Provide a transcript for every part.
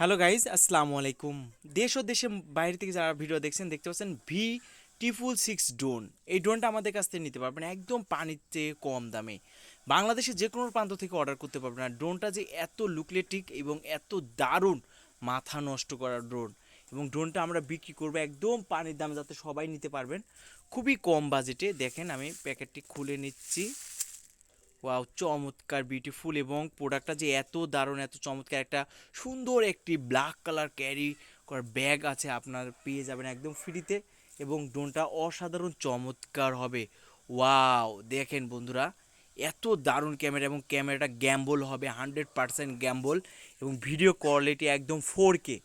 Hello guys আসসালামু আলাইকুম দেশ ও দেশের বাইরে থেকে যারা ভিডিও দেখছেন, দেখতে পাচ্ছেন ভি টিফুল সিক্স ড্রোন এই ড্রোনটা আমাদের কাছ থেকে নিতে পারবেন একদম চেয়ে কম দামে। বাংলাদেশের যে কোনো প্রান্ত থেকে অর্ডার করতে পারবেন। আর ড্রোনটা যে এত লুকলেটিক এবং এত দারুণ মাথা নষ্ট করা ড্রোন এবং ড্রোনটা আমরা বিক্রি করব একদম পানির দামে যাতে সবাই নিতে পারবেন। খুবই কম বাজেটে দেখেন, আমি প্যাকেটটি খুলে নিচ্ছি। ওয়াও চমৎকার বিউটিফুল এবং প্রোডাক্টটা যে এত দারুণ, এত চমৎকার একটা সুন্দর একটি ব্ল্যাক কালার ক্যারি করার ব্যাগ আছে আপনার, পেয়ে যাবেন একদম ফ্রিতে এবং ড্রোনটা অসাধারণ চমৎকার হবে। ওয়াও দেখেন বন্ধুরা, এত দারুণ ক্যামেরা এবং ক্যামেরাটা গ্যাম্বল হবে হান্ড্রেড পারসেন্ট গ্যাম্বল এবং ভিডিও কোয়ালিটি একদম ফোর কে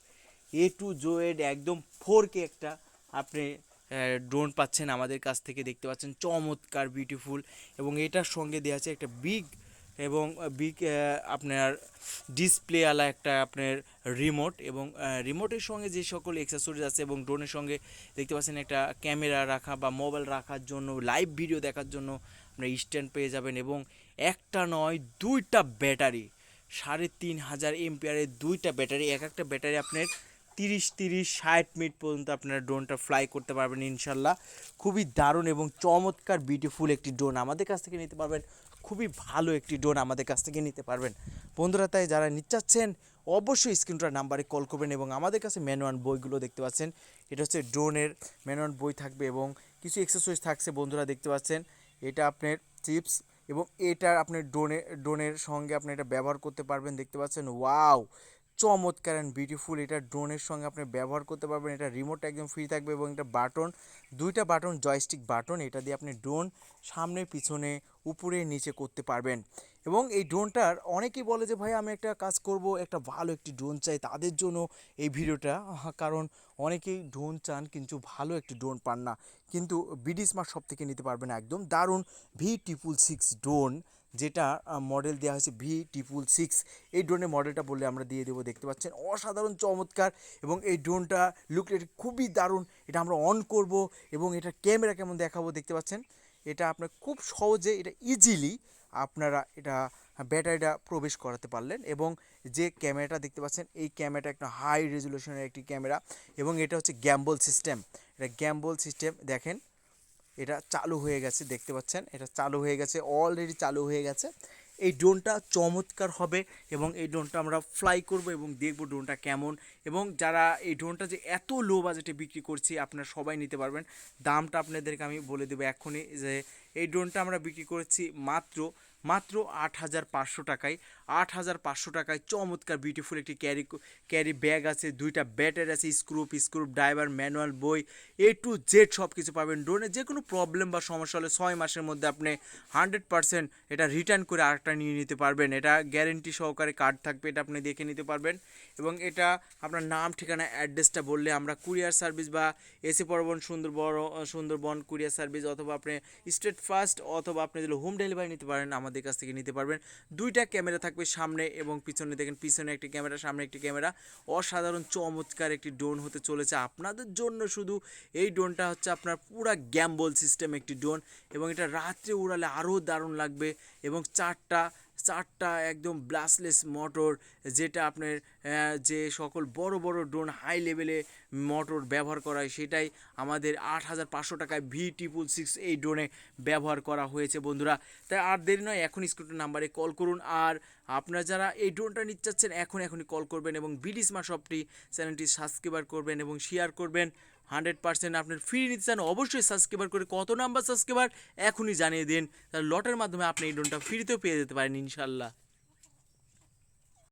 এ টু জোয়েড একদম ফোর কে একটা আপনি ড্রোন পাচ্ছেন আমাদের কাছ থেকে, দেখতে পাচ্ছেন, চমৎকার বিউটিফুল এবং এটার সঙ্গে দেওয়া আছে একটা বিগ এবং বিগ আপনার ডিসপ্লেওয়ালা একটা আপনার রিমোট এবং রিমোটের সঙ্গে যে সকল অ্যাক্সেসরিজ আছে এবং ড্রোনের সঙ্গে দেখতে পাচ্ছেন একটা ক্যামেরা রাখা বা মোবাইল রাখার জন্য লাইভ ভিডিও দেখার জন্য আপনার স্ট্যান্ড পেয়ে যাবেন এবং একটা নয়, দুইটা ব্যাটারি, সাড়ে তিন হাজার এমপিআরের দুইটা ব্যাটারি, এক একটা ব্যাটারি আপনার তিরিশ তিরিশ, ষাট মিনিট পর্যন্ত আপনারা ড্রোনটা ফ্লাই করতে পারবেন ইনশাল্লাহ। খুবই দারুণ এবং চমৎকার বিউটিফুল একটি ড্রোন আমাদের কাছ থেকে নিতে পারবেন। খুবই ভালো একটি ড্রোন আমাদের কাছ থেকে নিতে পারবেন। বন্ধুরা, তাই যারা নিচ্ছাচ্ছেন অবশ্যই স্ক্রিনটার নাম্বারে কল করবেন এবং আমাদের কাছে ম্যানুয়াল বইগুলো দেখতে পাচ্ছেন। এটা হচ্ছে ড্রোনের ম্যানুয়াল বই থাকবে এবং কিছু এক্সারসাইজ থাকছে বন্ধুরা, দেখতে পাচ্ছেন। এটা আপনার চিপস এবং এটা আপনার ড্রোনে, ড্রোনের সঙ্গে আপনি এটা ব্যবহার করতে পারবেন, দেখতে পাচ্ছেন। ওয়াও চমৎকার অ্যান্ড বিউটিফুল এটা ড্রোনের সঙ্গে আপনি ব্যবহার করতে পারবেন, এটা রিমোট একদম ফ্রি থাকবে এবং এটা বাটন দুইটা বাটন জয়স্টিক বাটন এটা দিয়ে আপনি ড্রোন সামনে, পিছনে, উপরে, নিচে করতে পারবেন। এবং এই ড্রোনটার অনেকেই বলে যে, ভাই, আমি একটা কাজ করব, একটা ভালো একটি ড্রোন চাই। তাদের জন্য এই ভিডিওটা, কারণ অনেকেই ড্রোন চান কিন্তু ভালো একটি ড্রোন পান না। কিন্তু বিডি স্মার্ট সব থেকে নিতে পারবেন একদম। দারুণ ভি ট্রিপুল সিক্স ড্রোন যেটা মডেল দেওয়া হয়েছে ভি ট্রিপুল সিক্স এই ড্রোনের মডেলটা বললে আমরা দিয়ে দেবো, দেখতে পাচ্ছেন? অসাধারণ, চমৎকার এবং এই ড্রোনটা লুক খুবই দারুণ। এটা আমরা অন করব এবং এটা ক্যামেরা কেমন দেখাবো, দেখতে পাচ্ছেন? এটা আপনার খুব সহজে, এটা ইজিলি আপনারা এটা ব্যাটারিটা প্রবেশ করাতে পারলেন এবং যে ক্যামেরাটা দেখতে পাচ্ছেন? এই ক্যামেরাটা একটা হাই রেজলিউশনের একটি ক্যামেরা এবং এটা হচ্ছে গ্যাম্বল সিস্টেম এটা গ্যাম্বল সিস্টেম দেখেন। এটা চালু হয়ে গেছে, দেখতে পাচ্ছেন? এটা চালু হয়ে গেছে অলরেডি চালু হয়ে গেছে। এই ড্রোনটা চমৎকার হবে এবং এই ড্রোনটা আমরা ফ্লাই করব এবং দেখব ড্রোনটা কেমন। এবং যারা এই ড্রোনটা যে এত লো বাজেটে বিক্রি করছি, আপনারা সবাই নিতে পারবেন। দামটা আপনাদেরকে আমি বলে দেবো এখনই যে, এই ড্রোনটা আমরা বিক্রি করেছি মাত্র মাত্র আট হাজার পাঁচশো টাকায়, আট হাজার পাঁচশো টাকায় চমৎকার বিউটিফুল একটি ক্যারি ক্যারি ব্যাগ আছে, দুইটা ব্যাটারি আছে স্ক্রুপ স্ক্রুপ ড্রাইভার ম্যানুয়াল বই এ টু জেড সব কিছু পাবেন। ড্রোনে যে কোনো প্রবলেম বা সমস্যা হলে ছয় মাসের মধ্যে আপনি হান্ড্রেড পারসেন্ট এটা রিটার্ন করে আরেকটা নিয়ে নিতে পারবেন। এটা গ্যারেন্টি সহকারে কার্ড থাকবে, এটা আপনি দেখে নিতে পারবেন। এবং এটা আপনার নাম, ঠিকানা অ্যাড্রেসটা বললে আমরা কুরিয়ার সার্ভিস বা এসি পরবন সুন্দরবন সুন্দরবন কুরিয়ার সার্ভিস অথবা আপনি স্টেট ফার্স্ট অথবা আপনি দিলে হোম ডেলিভারি নিতে পারেন আমাদের কাছ থেকে নিতে পারবেন। দুইটা ক্যামেরা থাকবে সামনে এবং পিছনে। দেখেন, পিছনে একটি ক্যামেরা, সামনে একটি ক্যামেরা। অসাধারণ, চমৎকার একটি ড্রোন হতে চলেছে আপনাদের জন্য। শুধু এই ড্রোনটা হচ্ছে আপনার পুরা গ্যাম্বল সিস্টেম একটি ড্রোন এবং এটা রাত্রে উড়ালে আরও দারুণ লাগবে এবং চারটা চারটা একদম ব্লাসলেস মোটর, যেটা আপনার যে সকল বড় বড় ড্রোন হাই লেভেলে মোটর ব্যবহার করা হয়, সেটাই আমাদের আট হাজার পাঁচশো টাকায় ভি ট্রিপুল সিক্স এই ড্রোনে ব্যবহার করা হয়েছে বন্ধুরা। তাই আর দেরি নয় এখন স্ক্রিপ্টের নাম্বারে কল করুন। আর আপনারা যারা এই ড্রোনটা নিতে চাচ্ছেন এখন এখনই কল করবেন এবং বিডি স্মার্ট শপটি চ্যানেলটি সাবস্ক্রাইবার করবেন এবং শেয়ার করবেন। হান্ড্রেড পার্সেন্ট আপনার ফ্রি নিতে চান, অবশ্যই সাবস্ক্রাইবার করে কত নাম্বার সাবস্ক্রাইবার এখনই জানিয়ে দিন। লটের মাধ্যমে আপনি এই ড্রোনটা ফ্রিতেও পেয়ে যেতে পারেন ইনশাল্লাহ।